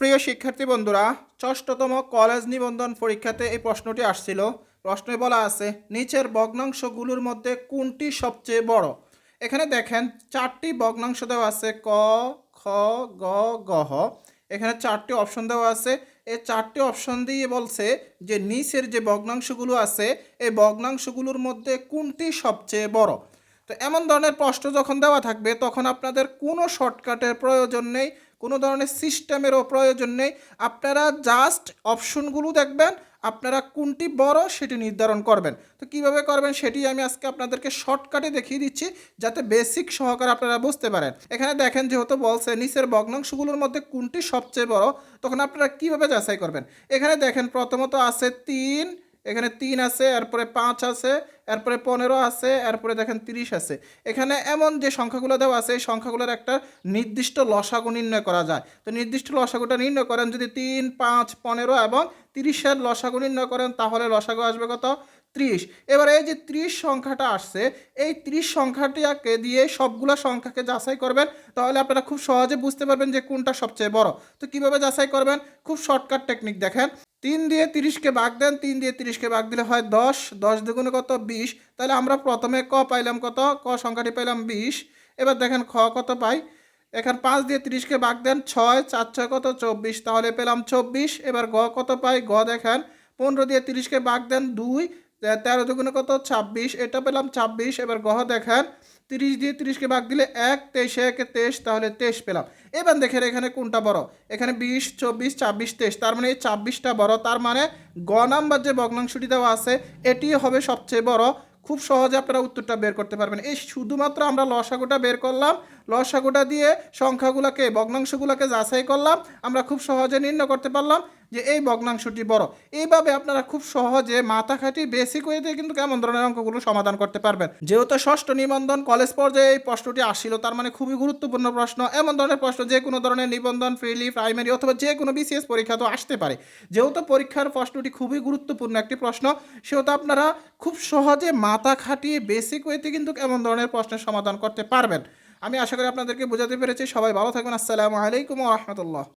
প্রিয় শিক্ষার্থী বন্ধুরা, ষষ্ঠতম কলেজ নিবন্ধন পরীক্ষাতে এই প্রশ্নটি আসছিল। প্রশ্নে বলা আছে, নিচের ভগ্নাংশগুলোর মধ্যে কোনটি সবচেয়ে বড়? এখানে দেখেন, চারটি ভগ্নাংশ দেওয়া আছে, ক, খ, গ গহ এখানে চারটি অপশন দেওয়া আছে। এই চারটি অপশন দিয়ে বলছে যে, নিচের যে ভগ্নাংশগুলো আছে, এই ভগ্নাংশগুলোর মধ্যে কোনটি সবচেয়ে বড়? তো এমন ধরনের প্রশ্ন যখন দেওয়া থাকবে, তখন আপনাদের কোনো শর্টকাটের প্রয়োজন নেই, কোনো ধরনের সিস্টেমেরও প্রয়োজন নেই। আপনারা জাস্ট অপশনগুলো দেখবেন, আপনারা কোনটি বড় সেটি নির্ধারণ করবেন। তো কীভাবে করবেন সেটি আমি আজকে আপনাদেরকে শর্টকাটে দেখিয়ে দিচ্ছি, যাতে বেসিক সহকারে আপনারা বুঝতে পারেন। এখানে দেখেন যেহেতু বলছে নিচের ভগ্নাংশগুলোর মধ্যে কোনটি সবচেয়ে বড়, তখন আপনারা কীভাবে যাচাই করবেন? এখানে দেখেন প্রথমত আছে তিন এখানে তিন আছে, এরপরে পাঁচ আছে, এরপরে পনেরো আছে, এরপরে দেখেন তিরিশ আছে। এখানে এমন যে সংখ্যাগুলো দেওয়া আছে, এই সংখ্যাগুলোর একটা নির্দিষ্ট লসাগু নির্ণয় করা যায়। তো নির্দিষ্ট লসাগুটা নির্ণয় করেন, যদি তিন, পাঁচ, পনেরো এবং তিরিশের লসাগু নির্ণয় করেন, তাহলে লসাগু আসবে কত? ত্রিশ। এবার এই যে ত্রিশ সংখ্যাটা আসছে, এই ত্রিশ সংখ্যাটিকে দিয়ে সবগুলো সংখ্যাকে যাচাই করবেন, তাহলে আপনারা খুব সহজে বুঝতে পারবেন যে কোনটা সবচেয়ে বড়। তো কীভাবে যাচাই করবেন? খুব শর্টকাট টেকনিক দেখেন। তিন দিয়ে তিরিশকে ভাগ দেন, তিন দিয়ে তিরিশকে ভাগ দিলে হয় দশ দশ দুগুণে কত? বিশ। তাহলে আমরা প্রথমে ক পাইলাম কত? ক সংখ্যাটি পাইলাম বিশ। এবার দেখেন খ কত পাই? এখন পাঁচ দিয়ে তিরিশকে ভাগ দেন, ছয়, চার, ছয় কত? চব্বিশ। তাহলে পেলাম চব্বিশ। এবার গ কত পাই? গ দেখেন, পনেরো দিয়ে তিরিশকে ভাগ দেন, দুই। তেরো দুগুণে কত? ছাব্বিশ। এটা পেলাম ছাব্বিশ। এবার গহ দেখেন। তিরিশ দিয়ে তিরিশকে ভাগ দিলে এক, তেইশে একে তেইশ, তাহলে তেইশ পেলাম। এবার দেখেন এখানে কোনটা বড়? এখানে বিশ, চব্বিশ, ছাব্বিশ, তেইশ। তার মানে এই ছাব্বিশটা বড়। তার মানে গ নাম্বার যে ভগ্নাংশটি দেওয়া আছে এটি হবে সবচেয়ে বড়। খুব সহজে আপনারা উত্তরটা বের করতে পারবেন। এই শুধুমাত্র আমরা লসাগুটা বের করলাম। লসাগুটা দিয়ে সংখ্যাগুলোকে, ভগ্নাংশগুলোকে যাচাই করলাম। আমরা খুব সহজে নির্ণয় করতে পারলাম। যে এই ভগ্নাংশটি বড়। এইভাবে আপনারা খুব সহজে মাথা খাটি বেসিক ওয়েতে কিন্তু কেমন ধরনের অঙ্কগুলো সমাধান করতে পারবেন। যেহেতু ষষ্ঠ নিবন্ধন কলেজ পর্যায়ে এই প্রশ্নটি আসছিল তার মানে খুবই গুরুত্বপূর্ণ প্রশ্ন। এমন ধরনের প্রশ্ন যে কোনো ধরনের নিবন্ধন ফ্রিলি প্রাইমারি অথবা যে কোনো বিসিএস পরীক্ষা তো আসতে পারে। যেহেতু পরীক্ষার প্রশ্নটি খুবই গুরুত্বপূর্ণ একটি প্রশ্ন, সেহেতু আপনারা খুব সহজে মাথা খাটিয়ে বেসিক ওয়েতে কিন্তু এমন ধরনের প্রশ্নের সমাধান করতে পারবেন। আমি আশা করি আপনাদেরকে বোঝাতে পেরেছি। সবাই ভালো থাকবেন। আসসালামু আলাইকুম রহমতুল্লাহ।